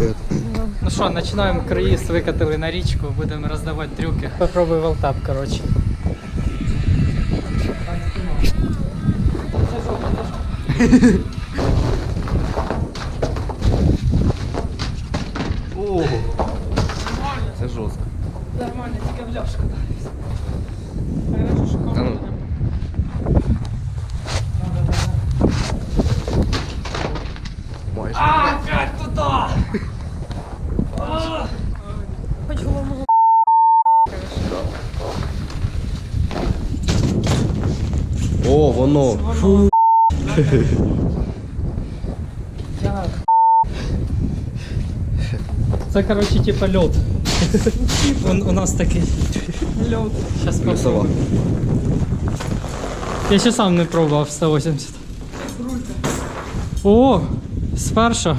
это. Ну что, начинаем круиз, викатили на речку, будем раздавать трюки. Попробуй волтап, короче. О, це жорстко. Нормально, тільки в ляшку. О, воно. Фу. Це, коротше, типа льот. Он, у нас такий льот. Сейчас Плюсова. попробуем. Я ще сам не пробував 180. О, спершу.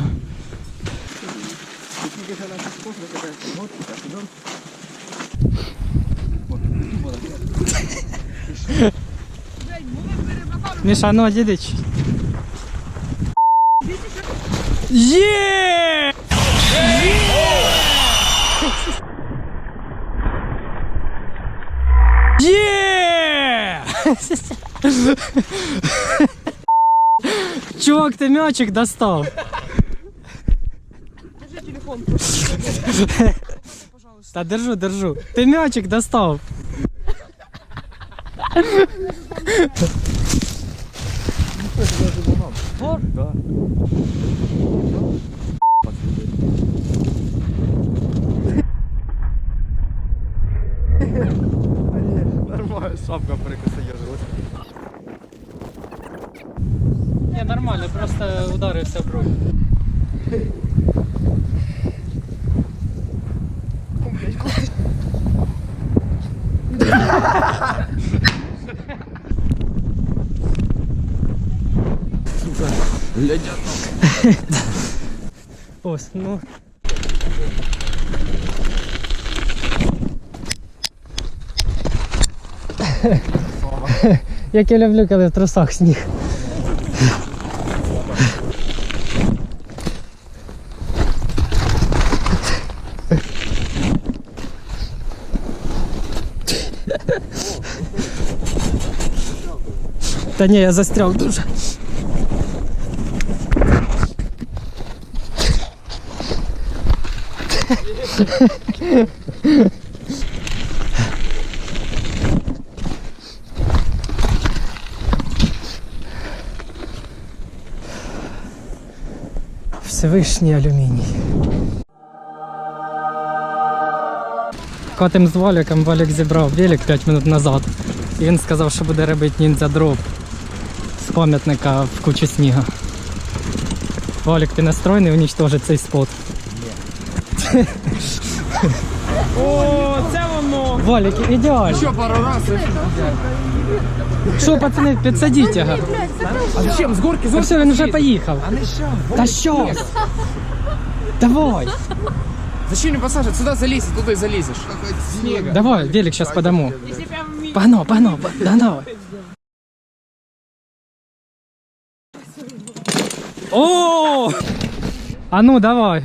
Міша, ну одідич. Є! Є! Чувак, ти м'ячик достав. Та держу, держу. Ти м'ячик достав. Нормально, шапка прикосоєжилась. Не, нормально, просто ударився в руку. Ось, ну. Як я люблю, коли в трусах сніг. Та ні, я застряв дуже. Всевишній алюміній. Котим з Валіком Валік зібрав велик 5 минут назад. І він сказав, що буде робити ніндзя дроп з пам'ятника в кучі сніга. Валік, ти настроєний унічтожити цей спот? Ні. О, це воно! Валік, ідеально. Ще пару раз. Що, пацани, підсадіть його. А зачем? З горки, з Та все, він вже поїхав. А не що? Та що? Давай, Зачем не посаживать? Сюда залезь, туда и залезешь. Снега. давай, велик сейчас подамо. Погнал, погнал, по- да давай. О! А ну давай.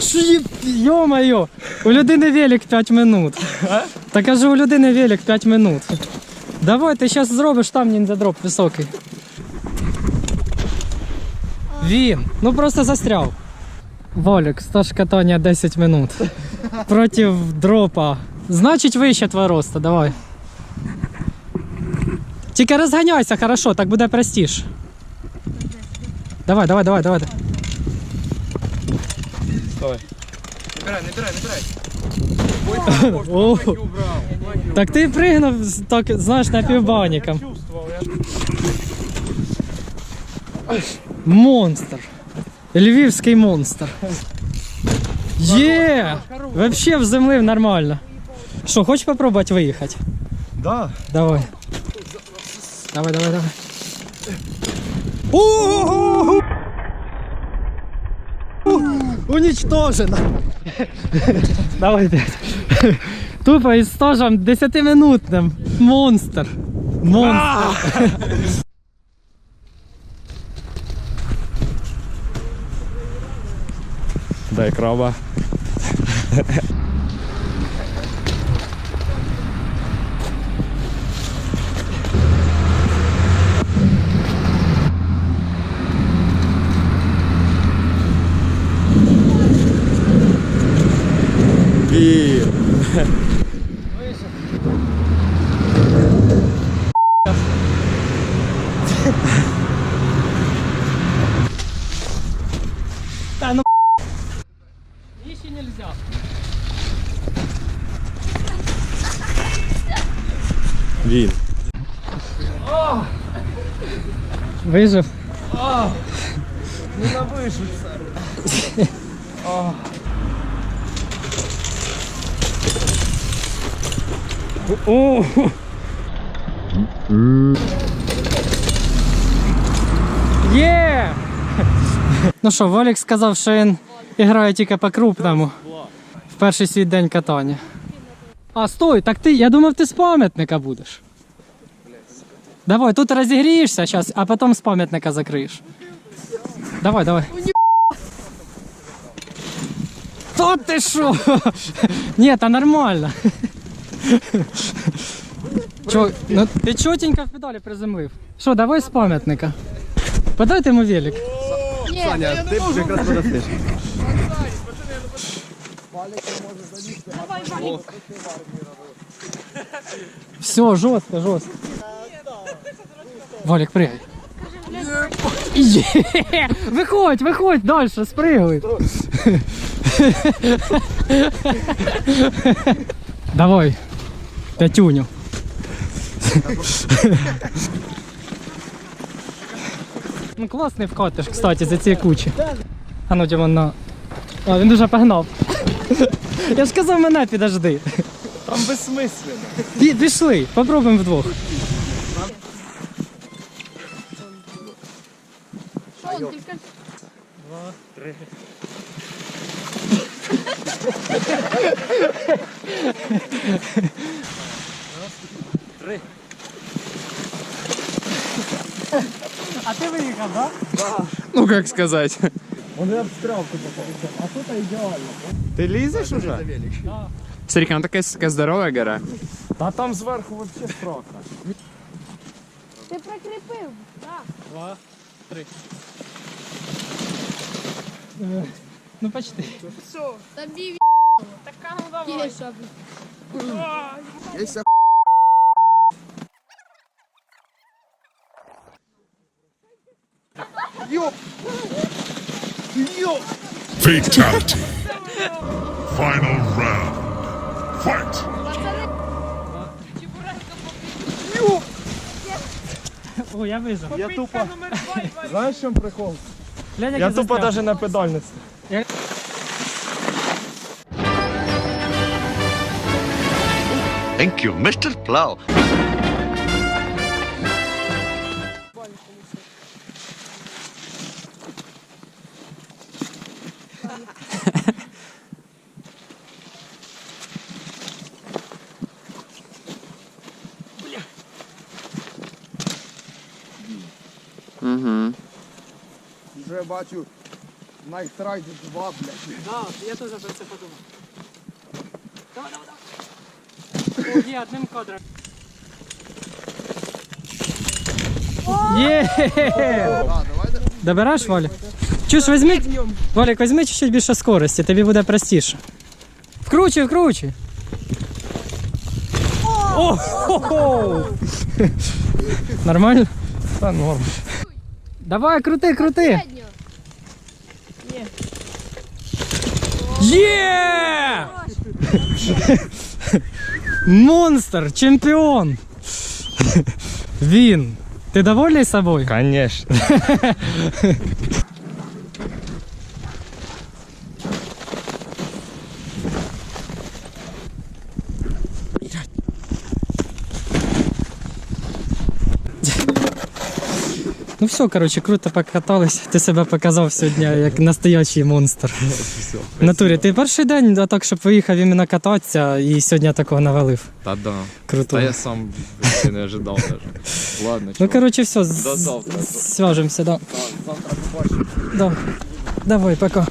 Шо є- у людини велик 5 минут. Та кажу, у людини велик 5 минут. Давай, ти зараз зробиш там ніндзя-дроп високий. Він, ну просто застряв. Волік, стаж катання 10 минут. Проти дропа. Значить вище твого роста, давай. Тільки розганяйся, хорошо, так буде простіше. Давай, давай, давай, давай. Давай. Набирай, набирай, набирай. О, так ти пригнув, так, знаєш, напівбаніком. Монстр. Львівський монстр. Є! Вообще вземлив нормально. Що, хочеш попробувати виїхати? Да. Давай. Давай, давай, давай. Уничтожено. Давай п'ять. Тупо із стажем 10-минутним. Монстр. Монстр. Дай краба. Вижив. О! Є! Ну що, Волік сказав, що він грає тільки по-крупному. В перший свій день катання. А, стой, так ти, я думав, ти з пам'ятника будеш. Давай, тут розігрієшся зараз, а потім з пам'ятника закриєш. Давай, давай. Та ти що? Ні, та нормально. Чо, ну, ти чотенько в педалі приземлив. Що, давай з пам'ятника. Подайте йому велик. Саня, ти прекрасно ростеш. Все, жестко, жестко. Валик, прыгай. Е! Виходь, виходь дальше, спрыгивай. Давай, пятюню. Ну класний вкатиш, кстати, за ці кучі. А ну Дімон на. А, він дуже погнав. Я ж казав, мене підожди. Там безсмислено. Пішли, попробуємо вдвох. Он тільки? А ти виїхав, так? Ну, как сказать. Ти лізеш уже? Смотри, она такая, такая здоровая гора. Та там зверху вообще срока. Ти прикріпив. Два, три. Ну почти. Тобі Така ну давай. Кіша. Fatality. Final round. Fight. О, я вижив. Я тупо. Знаєш, в чому прикол? Глянь, як Я тупо застряг. навіть на педаль не став. Thank you, Mr. Plow. Угу. Вже бачу найтрайді два, блядь. Да, я теж про це подумав. Давай, давай, давай. О, є, одним кадром. Є! Добираєш, Валя? Чуєш, візьми, Валік, візьми чуть-чуть більше скорості, тобі буде простіше. Вкручуй, вкручуй. О! Нормально? Та норм. Давай, крути, крути. Є! Монстр, чемпіон! Він. Ти довольний собою? Конечно. Ну все, короче, круто покатались. Ти себе показав сьогодні як настоящий монстр. В натурі, ти перший день а так, щоб виїхав іменно кататися, і сьогодні такого навалив. Та да. Круто. Та я сам не ожидав даже. Ладно, Ну, короче, все, До завтра. свяжемося, да. Завтра побачимо. да. Давай, пока.